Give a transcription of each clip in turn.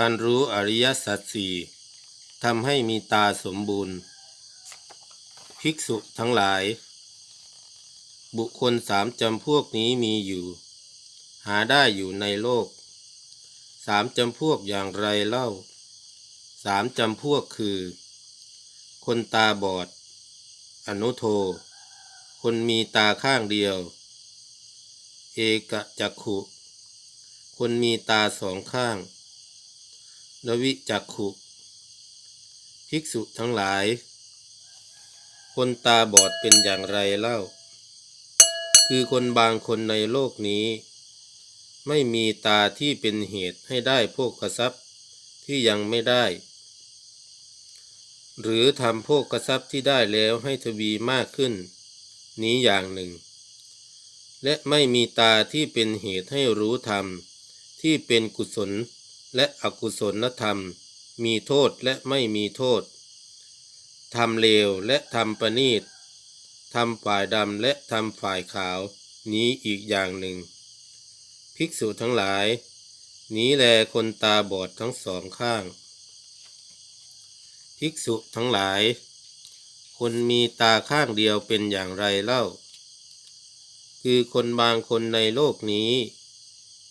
การรู้อริยสัจสี่ทำให้มีตาสมบูรณ์ ภิกษุทั้งหลาย บุคคลสามจำพวกนี้มีอยู่ หาได้อยู่ในโลก สามจำพวกอย่างไรเล่า สามจำพวกคือ คนตาบอด อนุโท คนมีตาข้างเดียว เอกจักขุ คนมีตาสองข้าง นวิจักขุ ภิกษุทั้งหลาย คนตาบอดเป็นอย่างไรเล่า คือคนบางคนในโลกนี้ ไม่มีตาที่เป็นเหตุให้ได้โภคทรัพย์ที่ยังไม่ได้ หรือทำโภคทรัพย์ที่ได้แล้วให้ทวีมากขึ้น นี้อย่างหนึ่ง และไม่มีตาที่เป็นเหตุให้รู้ธรรมที่เป็นกุศล และอกุศลธรรม มีโทษและไม่มีโทษทำเลวและทำประณีตทำฝ่ายดำและทำฝ่ายขาว นี้อีกอย่างหนึ่ง ภิกษุทั้งหลาย นี้แลคนตาบอดทั้งสองข้าง ภิกษุทั้งหลาย คนมีตาข้างเดียวเป็นอย่างไรเล่า คือคนบางคนในโลกนี้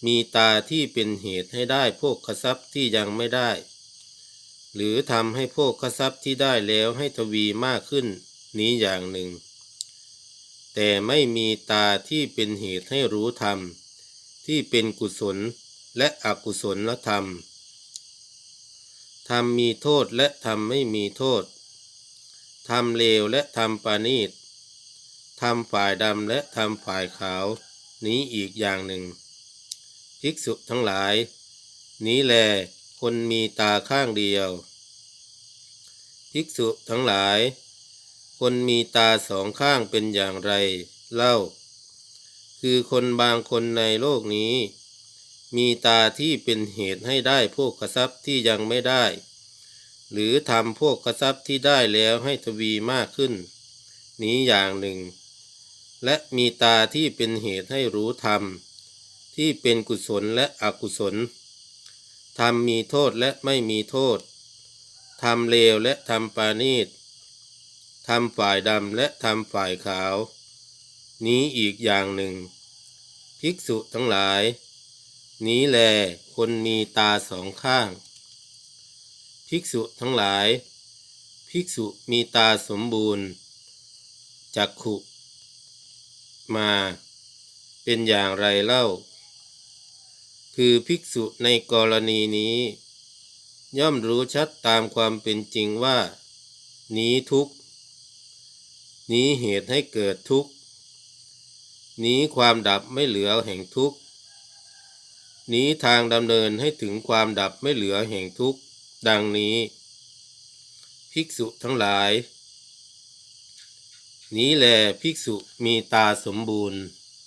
มีตาที่เป็นเหตุให้ได้พวกทรัพย์ที่ยังไม่ได้ หรือทำให้พวกทรัพย์ที่ได้แล้วให้ทวีมากขึ้นนี้อย่างหนึ่ง แต่ไม่มีตาที่เป็นเหตุให้รู้ธรรม ที่เป็นกุศลและอกุศลธรรมธรรมมีโทษและธรรมไม่มีโทษธรรมเลวและธรรมปานีตธรรมฝ่ายดำและธรรมฝ่ายขาว นี้อีกอย่างหนึ่ง ภิกษุทั้งหลาย นี้แลคนมีตาข้างเดียว ภิกษุทั้งหลาย คนมีตาสองข้างเป็นอย่างไร เล่า คือคนบางคนในโลกนี้ มีตาที่เป็นเหตุให้ได้พวกกระซับที่ยังไม่ได้ หรือทำพวกกระซับที่ได้แล้วให้ทวีมากขึ้น นี้อย่างหนึ่ง และมีตาที่เป็นเหตุให้รู้ธรรม ที่เป็นกุศลและอกุศลธรรมมีโทษและไม่มีโทษธรรมเลวและธรรมปานีตธรรมฝ่ายดำและธรรมฝ่ายขาว นี้อีกอย่างหนึ่ง ภิกษุทั้งหลาย นี้แลคนมีตาสองข้าง ภิกษุทั้งหลาย ภิกษุมีตาสมบูรณ์ จักขุ มา เป็นอย่างไรเล่า คือภิกษุในกรณีนี้ ย่อมรู้ชัดตามความเป็นจริงว่า นี้ทุกนี้เหตุให้เกิดทุกนี้ความดับไม่เหลือแห่งทุกนี้ทางดำเนินให้ถึงความดับไม่เหลือแห่งทุกดังนี้ ภิกษุทั้งหลาย นี้แหลภิกษุมีตาสมบูรณ์